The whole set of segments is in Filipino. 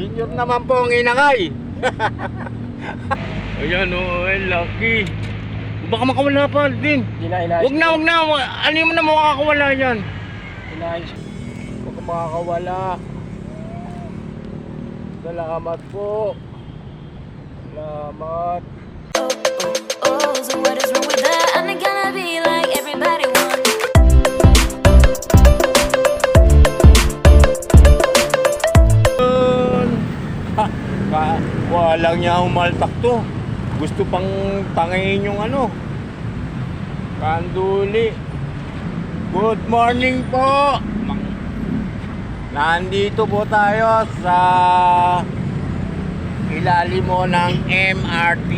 Senior naman po ang inangay. Ayan oh, eh, lucky. Baka makawala pa din. Inayos. Huwag na, huwag na. Ano mo na makakawala yan? Inayos. Huwag ka makakawala. Salamat po. Salamat. Niya umaltak to. Gusto pang tangayin yung ano. Kanduli. Good morning po. Nandito po tayo sa ilalim mo ng MRT.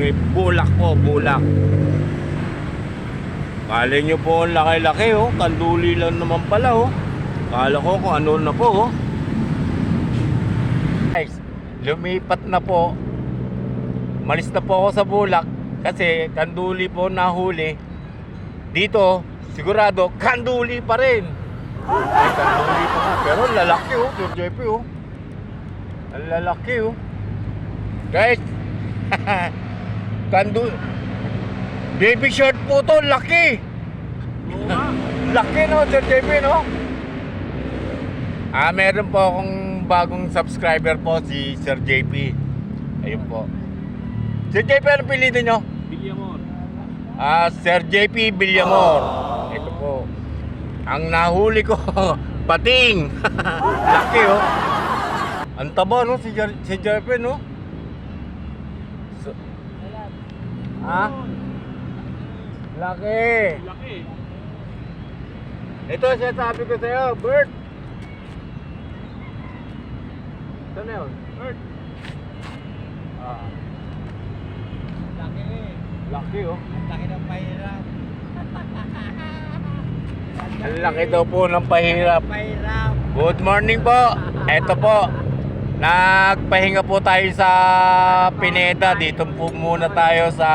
May bulak po, bulak. Kala nyo po laki-laki oh. Kanduli lang naman pala oh. Kala ko kung ano na po oh. Guys, lumipat na po. Malis na po ako sa bulak kasi kanduli po nahuli. Dito, sigurado, kanduli pa rin. Ay, kanduli pa nga. Pero lalaki oh, Sir JP oh. Ang lalaki oh. Guys, kanduli. Baby short po to, laki. laki no, Sir JP no? Ah, meron po akong bagong subscriber po si Sir JP. Ayun po. Sir JP, ano pilitin nyo? Bilyamon. Ah, Sir JP Villamor. Ito po. Ang nahuli ko, pating. Laki oh. Ang taba no, si, Jer- si JP no? So, ha? Laki. Laki. Ito siya sabi ko sa'yo, Bert. Saan na yun? Bird. Ah, Laki. laki oh. Ang laki ng pahirap. Ang laki daw po ng pahirap. Pahirap. Good morning po. Ito po. Nagpahinga po tayo sa Pineda. Dito po muna tayo sa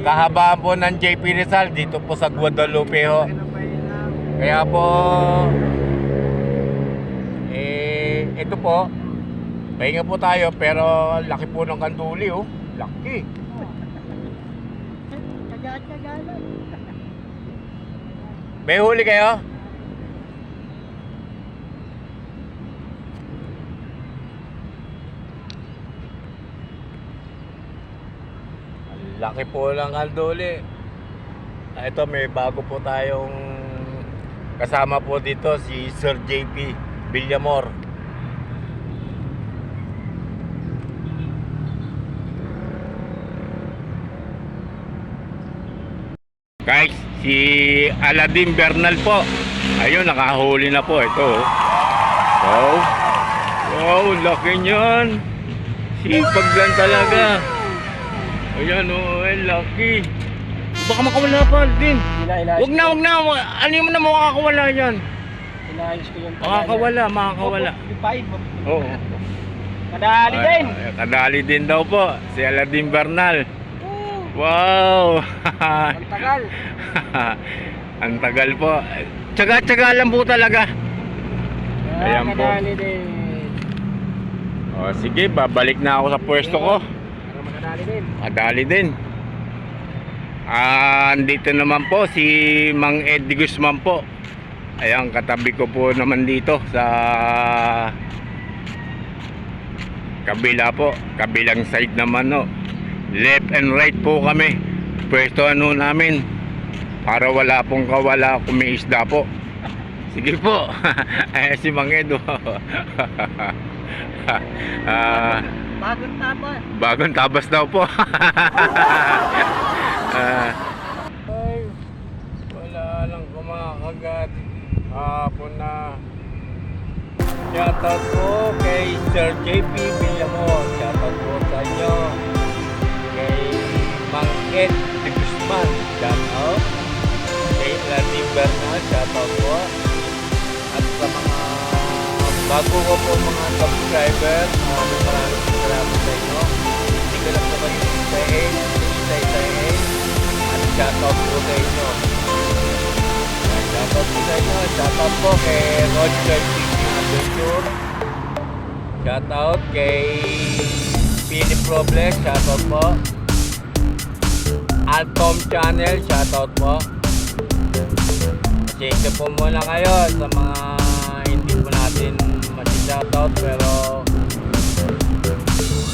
kahabaan po ng JP Rizal. Dito po sa Guadalupe ho. Pahirap. Kaya po, eh, ito po. Pahinga po tayo pero laki po ng kanduli oh. Laki. Kaga-kaga lang. May huli kayo? Laki po ng kalduli. Ah, Ito may bago po tayong kasama po dito si Sir JP Villamor. Guys, si Aladdin Bernal po. Ayun, nakahuli na po ito. oh. Wow. Wow, laki niyan. Sipag lang talaga. Ayan oh, ay laki. Baka makawala pa din. Hindi na inayos. Huwag na, huwag na. Ano mo na makakawala yan? Inayos ko yung Makakawala, makakawala. Yung paid mo. Oo. Kadali din. Kadali din daw po. Si Aladdin Bernal. Wow! Ang tagal. Ang tagal po. Tsaga-tsaga lang po talaga. Ayan po. O sige, babalik na ako sa pwesto ko. Para makadali din. Madali din. Ah, andito naman po si Mang Eddie Guzman po. Ayan, katabi ko po naman dito sa kabila po. Kabilang side naman no. Left and right po kami. Pwesto ano namin. Para wala pong kawala kung may isda po. Sige po. Ay, si Mang Edo. ah, Bagong tapa. Bagong tabas daw po. Ah. Ay, wala lang kumakagat. Hapon na. Shoutout po kay Sir JP Villamor. Shoutout po sa inyo. Ed de Guzman. Shoutout. Kay Lani Bernal. Shoutout po. At sa mga bago ko po mga subscriber, maraming maraming sa inyo. Hindi ko lang naman yung isa-isahin, isa-isahin, at shoutout po sa inyo. Yan, Shoutout po sa inyo, shoutout po kay Roger TV Adventure, Shoutout kay Philip Robles. Shoutout po. Alcom Channel. Shoutout po. Change po muna kayo sa mga hindi po natin masi-shoutout pero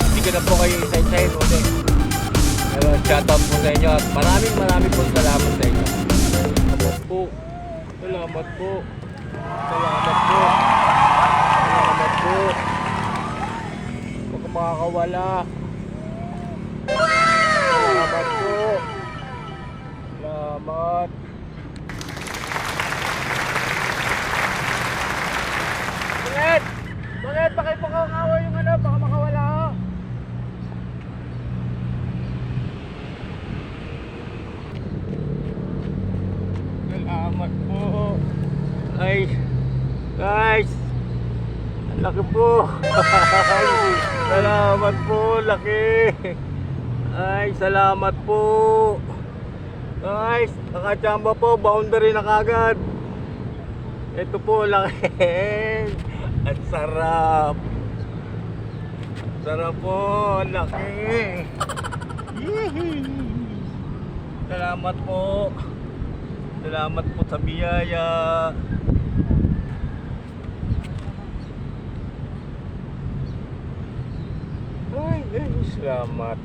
hindi ko na po kayo isa-isahin ulit. Pero shoutout po sa inyo at maraming maraming po salamat sa inyo. Salamat po. Salamat po. Salamat po. Salamat po. Huwag makakawala. Salamat po. Ay, guys. Ang laki po. Salamat po, laki. Ay, salamat po. Guys, nakachamba po, boundary na kagad. Ito po, laki. Ang sarap. Sarap po, laki. Salamat po. Salamat po sa biyaya. Ay, ay, salamat.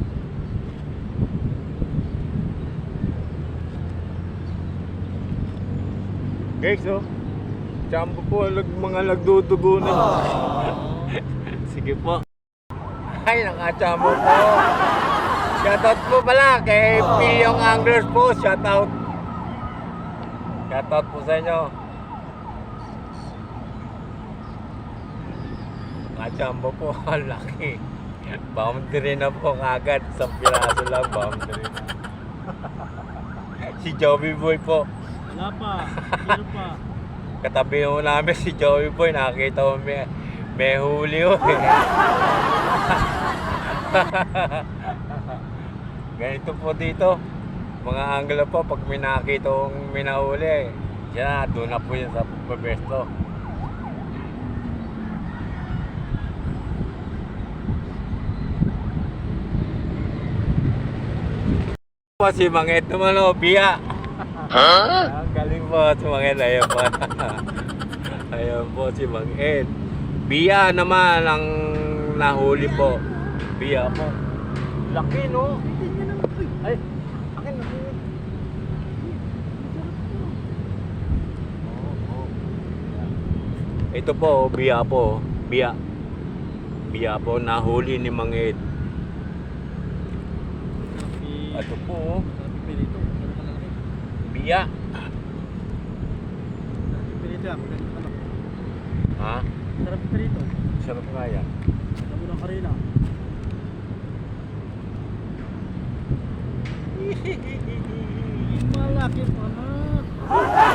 Guys, oh. Champo po, lag, mga nagdudugo na. Sige po. Ay, nakachampo po. Shoutout po pala kay Pilyong Anglers po. Shoutout. Shoutout po sa inyo. Nakachampo po. Ang laki. Boundary na po kagad. Isang piraso lang boundary. si Joey Boy po. Wala pa. Meron pa. Katabi mo namin si Joey Boy, nakakita mo may, may huli. Ganito po dito. Mga anglo po, pag may nakakita kong may nahuli, siya doon na po yun sa pabesto. Po si Mangit naman o, biya. Ang galing po si Mang Ed. Ayan po. Ayan po si Mang Ed. Biya naman ang nahuli po. Biya po. Laki no? Ay, Ito po, biya po. Biya. Biya po, nahuli ni Mang Ed. Ito po, oh. Biya. Ha? Sarap pilito. Sarap nga yan. Alam mo ng karina. Malaki pa na.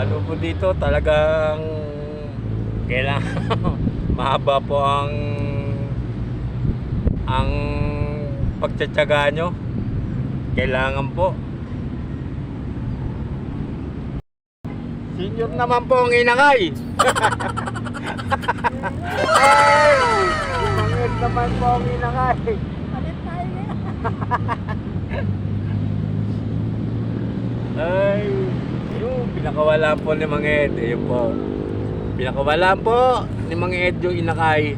ano po dito talagang kailangan mahaba po ang ang pagtsatsaga nyo. Kailangan po. Senior naman po ang inangay. Ay mangit naman po ang inangay. Alit tayo. Ay, yung pinakawala po ni Mang Ed, ayun po. Pinakawala po ni Mang Ed yung inakay.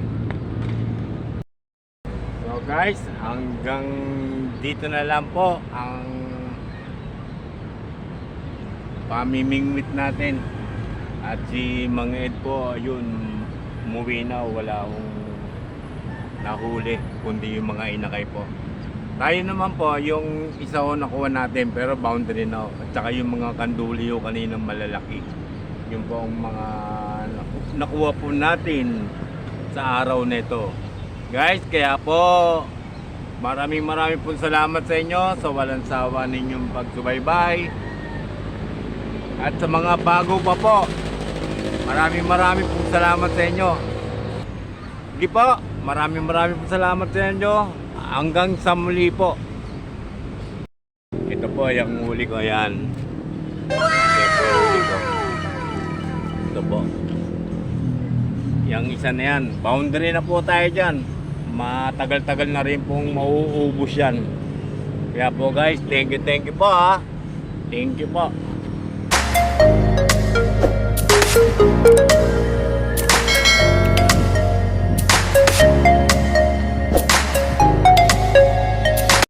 So guys, hanggang dito na lang po ang pamimingwit natin. At si Mang Ed po, ayun, umuwi na, wala akong nahuli, kundi yung mga inakay po. Tayo naman po, yung isa ko nakuha natin pero boundary na. At saka yung mga kanduli yung kaninang malalaki. Yung po ang mga naku- nakuha po natin sa araw nito. Guys, kaya po maraming maraming po salamat sa inyo sa walang sawa ninyong pagsubaybay. At sa mga bago pa po, maraming maraming po salamat sa inyo. Hindi po, maraming maraming po salamat sa inyo hanggang sa muli po. Ito po yung huli ko, ayan. Ito po huli ko. Ito po. Yung isa na yan, boundary na po tayo dyan. Matagal-tagal na rin pong mauubos yan. Kaya po guys, thank you, thank you po ha. Thank you po. Thank you.